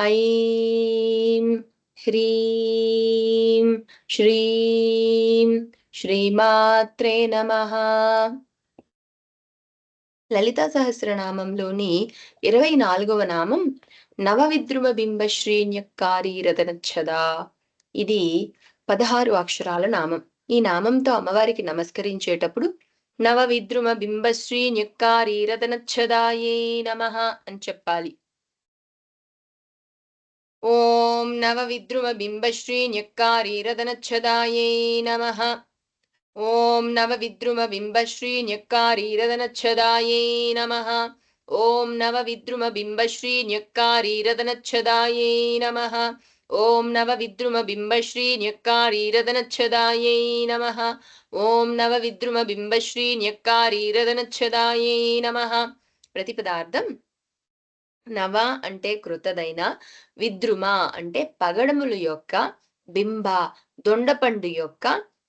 ఐం హ్రీం శ్రీం శ్రీమాత్రే నమ. లలితా సహస్రనామంలోని ఇరవై నాలుగవ నామం నవవిద్రుమ బింబ శ్రీణ్యకారి రతనచ్చదా ఇది పదహారు అక్షరాల నామం. ఈ నామంతో అమ్మవారికి నమస్కరించేటప్పుడు నవ విద్రుమ బింబశ్రీ న్యక్కారి రతనచ్చదాయే నమ అని చెప్పాలి. ఓం నవ విద్రుమ బింబశ్రీ న్యక్కారి రతనచ్చదాయే నమ ఓం నవ విద్రుమ బింబశ్రీ న్యక్కారి రతనచ్చదాయే నమ ఓం నవ విద్రుమ బింబశ్రీ న్యక్కారి రతనచ్చదాయే నమ ఓం నవ అంటే కృతదైన విద్రుమ అంటే పగడములు యొక్క బింబ దొండపండు యొక్క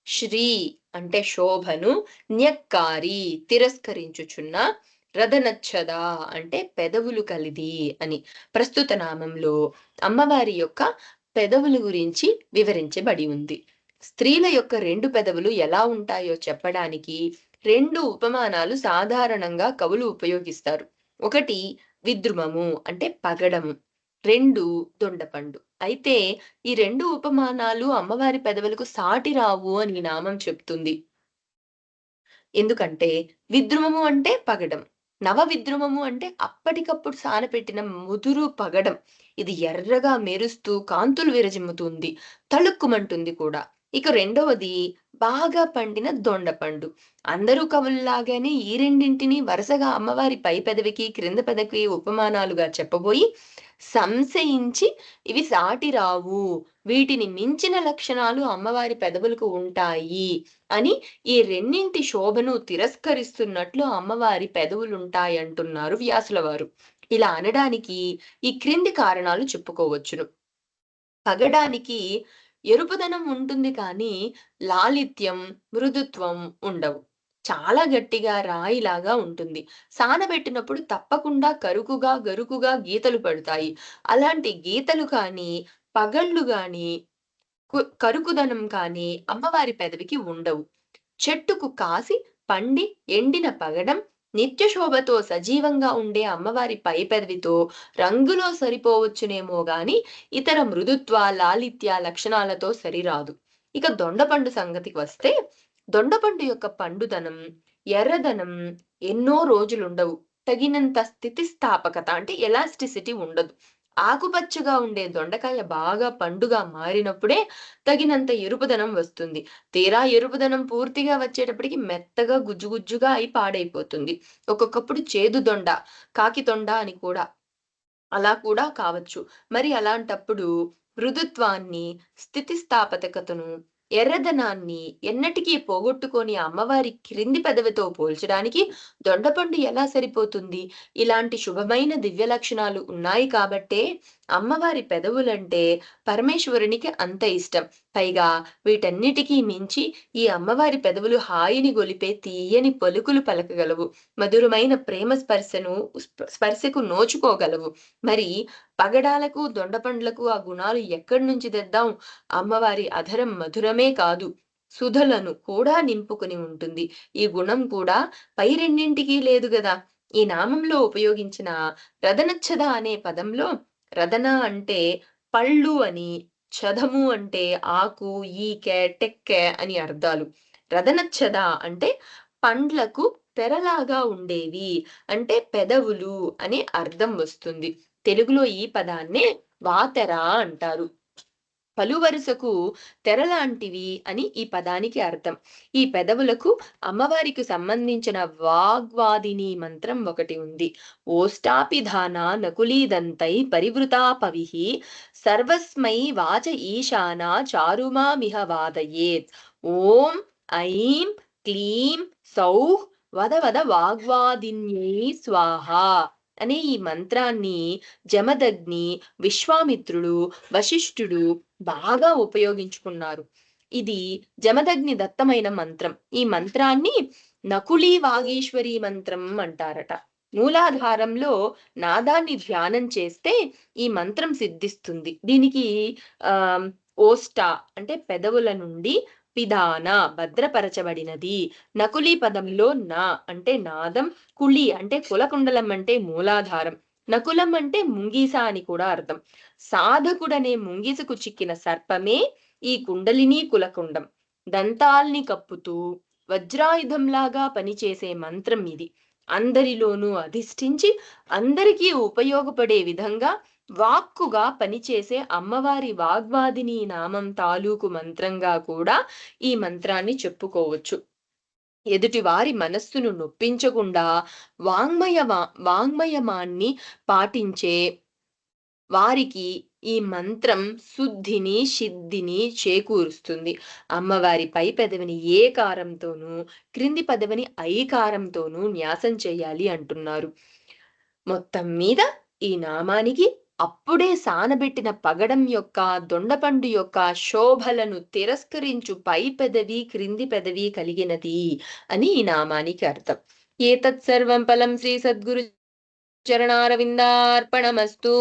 శ్రీ అంటే శోభను న్యక్కారి తిరస్కరించుచున్న రథనచ్చద అంటే పెదవులు కలిది అని ప్రస్తుత నామంలో అమ్మవారి యొక్క పెదవుల గురించి వివరించబడి ఉంది. స్త్రీల యొక్క రెండు పెదవులు ఎలా ఉంటాయో చెప్పడానికి రెండు ఉపమానాలు సాధారణంగా కవులు ఉపయోగిస్తారు. ఒకటి విద్రుమము అంటే పగడము. రెండు దొండపండు అయితే ఈ రెండు ఉపమానాలు అమ్మవారి పెదవులకు సాటి రావు అని నామం చెప్తుంది. ఎందుకంటే విద్రుమము అంటే పగడం. నవ విద్రుమము అంటే అప్పటికప్పుడు సానపెట్టిన ముదురు పగడం. ఇది ఎర్రగా మెరుస్తూ కాంతులు విరజిమ్ముతుంది తళుక్కుమంటుంది కూడా. ఇక రెండవది బాగా పండిన దొండపండు అందరూ కవుల్లాగానే ఈ రెండింటిని వరుసగా అమ్మవారి పై పెదవికి క్రింద పెదవికి ఉపమానాలుగా చెప్పబోయి సంశయించి ఇవి సాటి రావు. వీటిని మించిన లక్షణాలు అమ్మవారి పెదవులకు ఉంటాయి అని ఈ రెండింటి శోభను తిరస్కరిస్తున్నట్లు అమ్మవారి పెదవులుంటాయంటున్నారు వ్యాసుల వారు ఇలా అనడానికి ఈ క్రింది కారణాలు చెప్పుకోవచ్చును. పగడానికి ఎరుపుదనం ఉంటుంది కానీ లాలిత్యం మృదుత్వం ఉండవు. చాలా గట్టిగా రాయిలాగా ఉంటుంది. సానబెట్టినప్పుడు తప్పకుండా కరుకుగా గరుకుగా గీతలు పడతాయి. అలాంటి గీతలు కానీ పగళ్ళు కానీ కరుకుదనం కానీ అమ్మవారి పెదవికి ఉండవు. చెట్టుకు కాసి పండి ఎండిన పగడం నిత్య శోభతో సజీవంగా ఉండే అమ్మవారి పై పెదవితో రంగులో సరిపోవచ్చునేమో గాని ఇతర మృదుత్వ లాలిత్య లక్షణాలతో సరిరాదు. ఇక దొండపండు సంగతికి వస్తే దొండపండు యొక్క పండుదనం ఎర్రదనం ఎన్నో రోజులుండవు. తగినంత స్థితిస్థాపకత అంటే ఎలాస్టిసిటీ ఉండదు. ఆకుపచ్చగా ఉండే దొండకాయ బాగా పండుగా మారినప్పుడే తగినంత ఎరుపుదనం వస్తుంది. తీరా ఎరుపుదనం పూర్తిగా వచ్చేటప్పటికి మెత్తగా గుజ్జుగుజ్జుగా అయి పాడైపోతుంది. ఒక్కొక్కప్పుడు చేదు దొండ కాకి దొండ అని కూడా అలా కూడా కావచ్చు. మరి అలాంటప్పుడు మృదుత్వాన్ని స్థితిస్థాపకతను ఎర్రదనాన్ని ఎన్నటికీ పోగొట్టుకొని అమ్మవారి క్రింది పెదవితో పోల్చడానికి దొండపండు ఎలా సరిపోతుంది? ఇలాంటి శుభమైన దివ్య లక్షణాలు ఉన్నాయి కాబట్టే అమ్మవారి పెదవులంటే పరమేశ్వరునికి అంత ఇష్టం. పైగా వీటన్నిటికీ మించి ఈ అమ్మవారి పెదవులు హాయిని గొలిపే తీయని పలుకులు పలకగలవు. మధురమైన ప్రేమ స్పర్శను స్పర్శకు నోచుకోగలవు. మరి పగడాలకు దొండపండ్లకు ఆ గుణాలు ఎక్కడి నుంచి తెద్దాం? అమ్మవారి అధరం మధురమే కాదు. సుధలను కూడా నింపుకుని ఉంటుంది. ఈ గుణం కూడా పై రెండింటికి లేదు గదా. ఈ నామంలో ఉపయోగించిన రదనచ్చద అనే పదంలో రదన అంటే పళ్ళు అని చదము అంటే ఆకు ఈకె టెక్కె అని అర్థాలు. రదనచ్చద అంటే పండ్లకు తెరలాగా ఉండేవి అంటే పెదవులు అనే అర్థం వస్తుంది. తెలుగులో ఈ పదాన్నే వాతెర అంటారు. పలువరుసకు తెరలాంటివి అని ఈ పదానికి అర్థం. ఈ పెదవులకు అమ్మవారికి సంబంధించిన వాగ్వాదిని మంత్రం ఒకటి ఉంది. ఓష్టాపిధాన నకులీదంతై పరివృతాపవిహి సర్వస్మై వాచ ఈశాన చారుమామిహ వాదయేత్. ఓం ఐం క్లీం సౌహ్ వద వద వాగ్వాదిన్యై స్వాహ. అనే ఈ మంత్రాన్ని జమదగ్ని విశ్వామిత్రుడు వశిష్ఠుడు బాగా ఉపయోగించుకున్నారు. ఇది జమదగ్ని దత్తమైన మంత్రం. ఈ మంత్రాన్ని నకులీ వాగీశ్వరి మంత్రం అంటారట. మూలాధారంలో నాదాన్ని ధ్యానం చేస్తే ఈ మంత్రం సిద్ధిస్తుంది. దీనికి ఆ ఓస్టా అంటే పెదవుల నుండి పిదాన భద్రపరచబడినది. నకులీ పదంలో నా అంటే నాదం కుళి అంటే కులకుండలం అంటే మూలాధారం. నకులం అంటే ముంగీస అని కూడా అర్థం. సాధకుడనే ముంగిసకు చిక్కిన సర్పమే ఈ కుండలిని కులకుండం. దంతాల్ని కప్పుతూ వజ్రాయుధంలాగా పనిచేసే మంత్రం ఇది. అందరిలోనూ అధిష్ఠించి అందరికీ ఉపయోగపడే విధంగా వాక్కుగా పనిచేసే అమ్మవారి వాగ్వాదిని నామం తాలూకు మంత్రంగా కూడా ఈ మంత్రాన్ని చెప్పుకోవచ్చు. ఎదుటి వారి మనస్సును నొప్పించకుండా వాంగ్మయ వాంగ్మయమాన్ని పాటించే వారికి ఈ మంత్రం శుద్ధిని సిద్ధిని చేకూరుస్తుంది. అమ్మవారి పై పెదవిని ఏ కారంతోనూ క్రింది పదవిని ఐకారంతోనూ న్యాసం చేయాలి అంటున్నారు. మొత్తం మీద ఈ నామానికి అప్పుడే సానబెట్టిన పగడం యొక్క దొండపండు యొక్క శోభలను తిరస్కరించు పై పెదవి క్రింది పెదవి కలిగినది అని ఈ నామానికి అర్థం. ఏతత్ సర్వం ఫలం శ్రీ సద్గురు చరణారవిందార్పణమస్తు.